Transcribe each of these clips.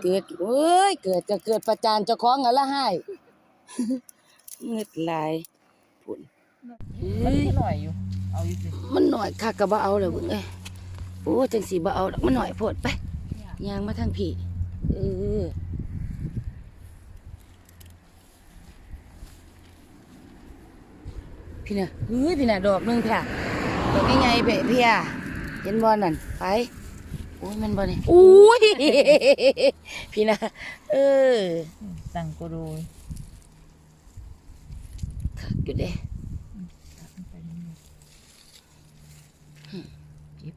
เกิดเอ้ย เกิดก็เกิดประจานเจ้าของอะละให้เงึดหลายพุ่นมันเอ้ยหน่อยอยู่ เอาอยู่สิมันหน่อยคักก็บ่เอาแล้วเบิ่งเอ้ยโอ้จังสิบ่เอาดอกมันหน่อยโพดไปย่างมาทางพี่เออพี่น่ะเฮ้ยพี่น่ะดอกหนึงค่ะดอกใหญ่ๆเบะเพียเห็นบ่นั่นไปโอ้ยมันบ่นี่อุ้ยพี่น่ะเออสั่งกูดูคักอยู่เด้เก็บ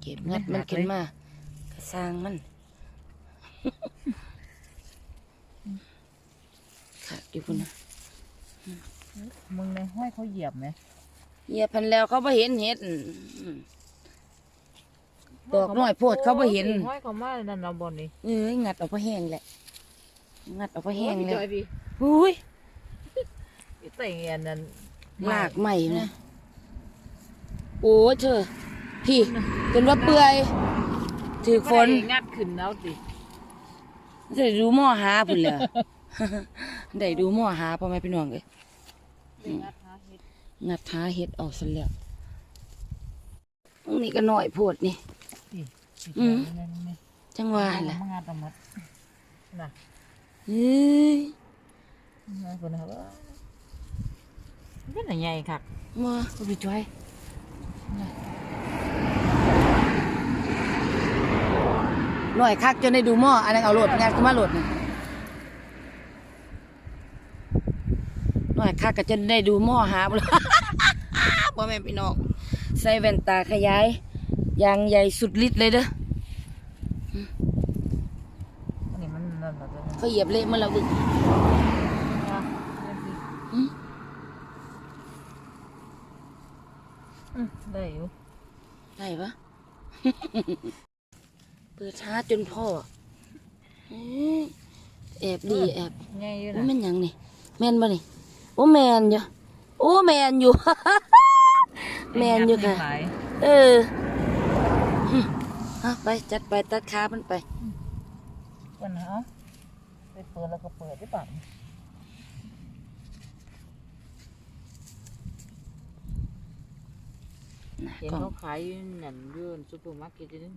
เก็บงัดมันขึ้นมากระสร้างมันคักอยู่พุ่นน่ะมึงในห้อยเขาเหยียบไหมเหยียบพันแล้วเขาบ่เห็นเห็ดอืม ดอกน้อยโพดเขาบ่เห็น ห้อยเขามานั่นเราบนนี่เอ้ยงัดออกพอแห้งแหละงัดออกพอแห้งโอ้แล้ยวจอยพี่อุ้ยพี่แต่งอันนั้นลากใหม่นะโอ้ยเธอพี่เป็นว่าเปื่อยถือฝนบ่ได้งัดขึ้นแล้วสิได้ดูหม้อหาพุ่นเลย ได้ดูหม้อหาพ่อแม่พี่น้องเลยได้งัดหาเห็ดงัดหาเห็ดออกซะแล้วนี่ก็น้อยโพดนี่พี่ อืมนี่นี่นี่จังหวะแหละมางัดเอาหมดน่ะเฮ้ยมาคนนะครับมันเป็นอะไรใหญ่คักมาเอาไปช่วยหน่อยคักจนได้ดูหม้ออันนั้นเอาโหลดงานก็มาโหลดนี่หน่อยคักก็จนได้ดูหม้อหาบ่ล่ะพ่อแม่พี่น้องใส่แว่นตาขยาย ยางใหญ่สุดฤทธิ์เลยเด้ออันนี้มันนั่นแบบนี้เขาเหยียบเละมันแล้วบึกอืมอืมได้อยู่ได้ปะเปิดช้าจนพ่อเอ้ยแอบดีแอบใหญ่อยู่โอ้นะแม่นหยังนี่แม่นบ่นี่โอ้แมนอยู่โอ้แมนอยู่แมนอยู่ค่ะหลายเออหึเอา ไปจัดไปตัดขามันไปวันเหรอไปเปิดแล้วก็เปิดได้ป่ะนะเห็นกล้องเขาขายอยู่นั่นอยืนซูเปอร์มาร์เก็ตอยู่นี่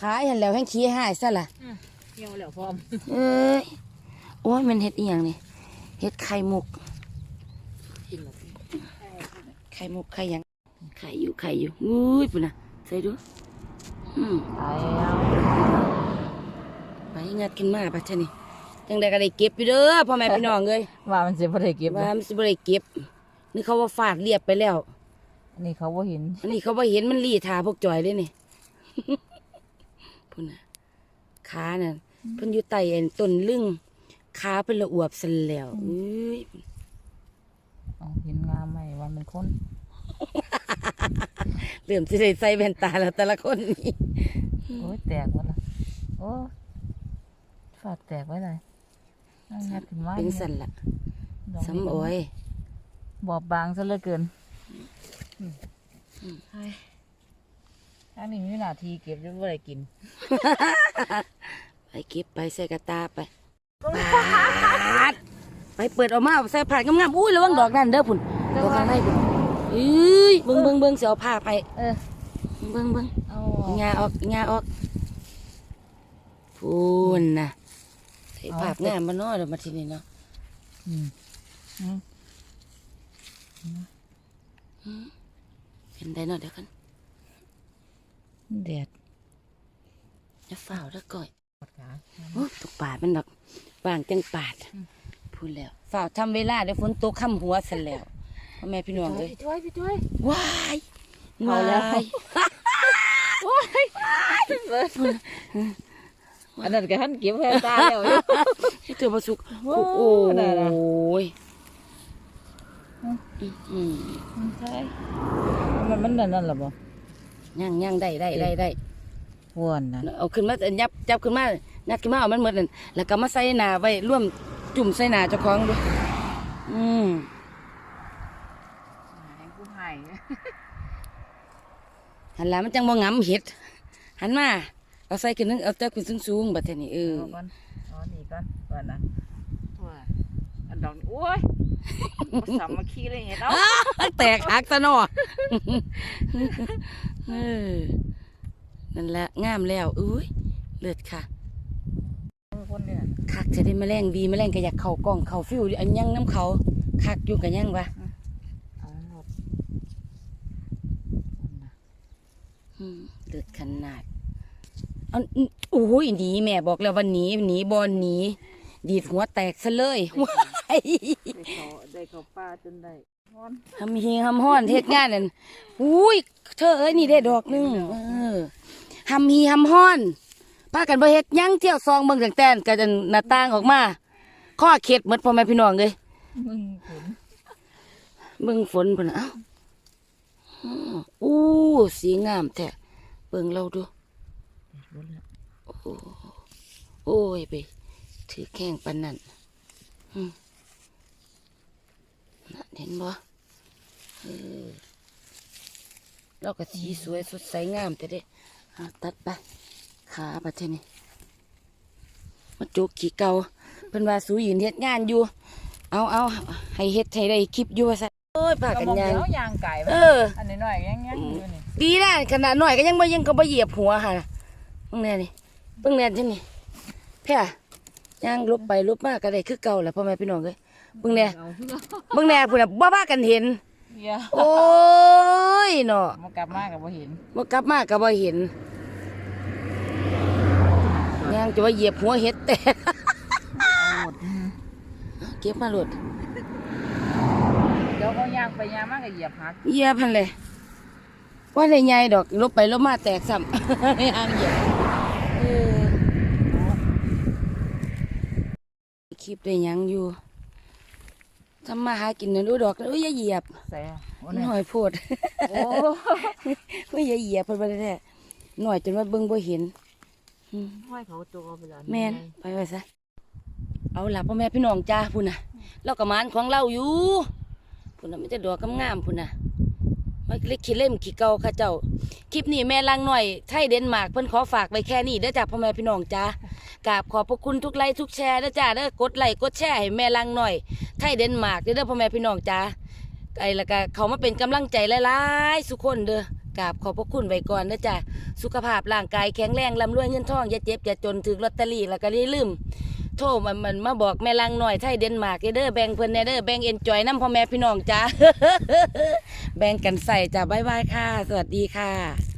ขายเห็นแล้วแห้งขี้หายซะล่ะเที่ยวแล้วพร้อม เอ้ย โอ้ยมันเห็ดอีหยังนี่เห็ดไข่มุกกินแล้วไข่มุกไข่หยังไข่อยู่ไข่อยู่อุ้ยปุ่นน่ะใส่ดู อืมขายแล้วไปงัดขึ้นมาปะชะนี่จังใดก็ได้เก็บอยู่เด้อพ่อแม่พี่น้องเอ้ยว่ามันจะบ่ได้เก็บว่ามันสิบ่ได้เก็บนี่เขาว่าฟาดเรียบไปแล้วอันนี้เขาบ่เห็นอันนี้เขาบ่เห็นมันรีทาพวกจอยเลยนี่พุ่นน่ะขาน่ะเพิ่นอยู่ใต้ไอ้ต้นลึงขาเพิ่นละอวบซันแล้วอุ้ยเอาเห็นงามไหมว่ามันคน เริ่มสิได้ใส่แว่นตาแล้วแต่ละคนนี่โอ้ยแตกหมดละโอ้ยฟาดแตกไว้เลยเอางัดขึ้นมาเป็นสั่นล่ะดกสำโอยบอบบางซะเหลือเกินไปอันนี้มีหน้าที่เก็บจะบ่ได้กิน ไปเก็บไปใส่กระตาไปปาดไปเปิดออกมาใส่ผ้างามๆอุ้ยระวังดอกนั่นเด้อพุ่นดอกข้างในพุ่น เอ้ยเบิ่งเบิ่งเบิ่งสิเอาผ้าไปเออเบิ่งเบิ่งเอางาออกงาออกพูนนะใส่ภาพงามมาเนาะเดี๋ยวมาทีนี้เนาะอืมอืมเป็นได้เนาะเดี๋ยวกันแดดจะฝ้าวแล้วก่อยปวดขาโอ้ตกปาดมันดอกวางจังปาดพูดแล้วฝ้าวทำเวลาเดี๋ยวฝนตกค่ำหัวเสร็จแล้ว พ่อแม่พี่น้องเลยพี่จ้อยพี่จ้อยว้ายเอาแล้วว้ายอันนั้นก็หันเก็บแค่ตาแล้วอยู่ให้เธอมาสุกโอ้โอ้ได้ละยอืมใช่มันมันนั่นนั่นหรอบ่ย่างย่างได้ได้ได้ได้อ้วนนะเอาขึ้นมายับจับขึ้นมายัดขึ้นมาเอามันหมดนั่นแล้วก็มาใส่หนาไว้ร่วมจุ่มใส่หนาเจ้าของด้วยอืม ผู้ให้ หันหลังมันจังบ่งำเห็ด หันมาเเอาใส่ขึ้นนึงเอาแต่ขึ้นสูงๆบัดเทอนี้เออเอาก่อนเอานี่ก่อนก่อนนะว่าอันดอกนี่โอ้ยบ่สามัคคีเลยเห็นเนาะแตกหักซะเนาะเออนั่นแหละงามแล้วอุ้ยเลิศค่ะคนเนี่ยคักจะได้แมลงวีแมลงก็อยากเข้ากล้องเข้าฟิวอันยังน้ำเขาคักอยู่กันยังวะ เอาหมด อืม เลิศขนาดอันโอ้ยหนีแม่บอกแล้ววันหนีหนีบอลหนีดีดหัวแตกซะเลยว้ายได้เขาได้เขาป้าจนได้งอนทำเฮียทำห้อนเฮ็ดงานนั่นอุ้ยเธอเอ้ยนี่ได้ดอกหนึงเออทำเฮียทำห้อนพากันบ่เฮ็ดหยังเที่ยวซองเบิ่งจังแตนก็จะหน้าต่างออกมาข้อเข็ดหมดพ่อแม่พี่น้องเลยมึงขนเบิ่งฝนพุ่นน่ะเอ้าอื้ออู้สีงามแท้ เบิ่งเราดูรถแล้วโอ้ยไปถือแข้งปันนั่นอืมน่ะเห็นบ่เออเราก็สีสวยสดใสงามแต่เด้อะตัดไปขาบัดเทนี่มาจุกขี้เก่าเพิ่นว่าสูยืนเฮ็ดงานอยู่ เอาเอาให้เฮ็ดให้ได้คลิปอยู่ว่าซั่นโอ้ยพากันมองยางเดี๋ยวยางไก่เอออันนี้หน่อยยังยังอยู่นี่ ดีนะขนาดหน่อยก็ยังบ่ยังก็บ่เหยียบหัวค่ะเบิ่งแน่นี่เบิ่งแน่จังนี่แพ่ย่างลบไปลบมาก็ได้คือเก่าแหละพ่อแม่พี่น้องเอ้ยเบิ่งแน่เอาเบิ่งแน่พุ่นน่ะบ่พากันเห็นเดี๋ยวโอ้ยเนาะมากลับมากับบ่เห็นบ่กลับมาก็บ่เห็นย่างจะว่าเหยียบหัวเห็ดแตกเอาหมดเก็บมาโลดเดี๋ยวเขายางไปยางมากกับเหยียบหักเหยียบพันเลย ว่าได้ใหญ่ดอกลบไปลบมาแตกซ้ำย่างเหยียบเออคลิปได้หยังอยู่ทำมาหากินนั่นดูดอกอุ้ยอย่าเหยียบใส่อะโอ้มันเนี่ยหอยโพดโอ้อุ้ยอย่าเหยียบเพิ่นบ่ได้แท้หน่อยจนว่าเบิ่งบ่เห็นห้อยเขาโจกเอาไปแล้วแม่นไปไว้ซะเอาล่ะพ่อแม่พี่น้องจ้าพุ่นน่ะเราก็หมานของเราอยู่พุ่นน่ะมันจะดอกงามๆพุ่นน่ะ มันเล็กขี้เล่มขี้เก่าค่ะเจ้า คลิปนี้แม่ลังหน่อยไทยเดนมาร์กเพิ่นขอฝากไว้แค่นี้เด้อจ้าพ่อแม่พี่น้องจ้ากราบขอบพระคุณทุกไลค์ทุกแชร์เด้อจ้าเด้อกดไลค์กดแชร์ให้แม่ลังหน่อยไทยเดนมาร์กเด้อเด้อพ่อแม่พี่น้องจ้าไอ้ละก็เขามาเป็นกำลังใจหลายๆสุกคนเด้อกราบขอบพระคุณไว้ก่อนเด้อจ้าสุขภาพร่างกายแข็งแรงร่ำรวยเงินทองอย่าเจ็บอย่าจนถึกลอตเตอรี่แล้วก็อย่าลืม โทรมันมันมาบอกแม่ลังหน่อยไทยเดนมาร์กเด้อแบ่งเพิ่นแน่เด้อแบ่งเอ็นจอยน้ำพ่อแม่พี่น้องจ้าแบ่งกันใส่จ้าบ๊ายบายค่ะ สวัสดีค่ะ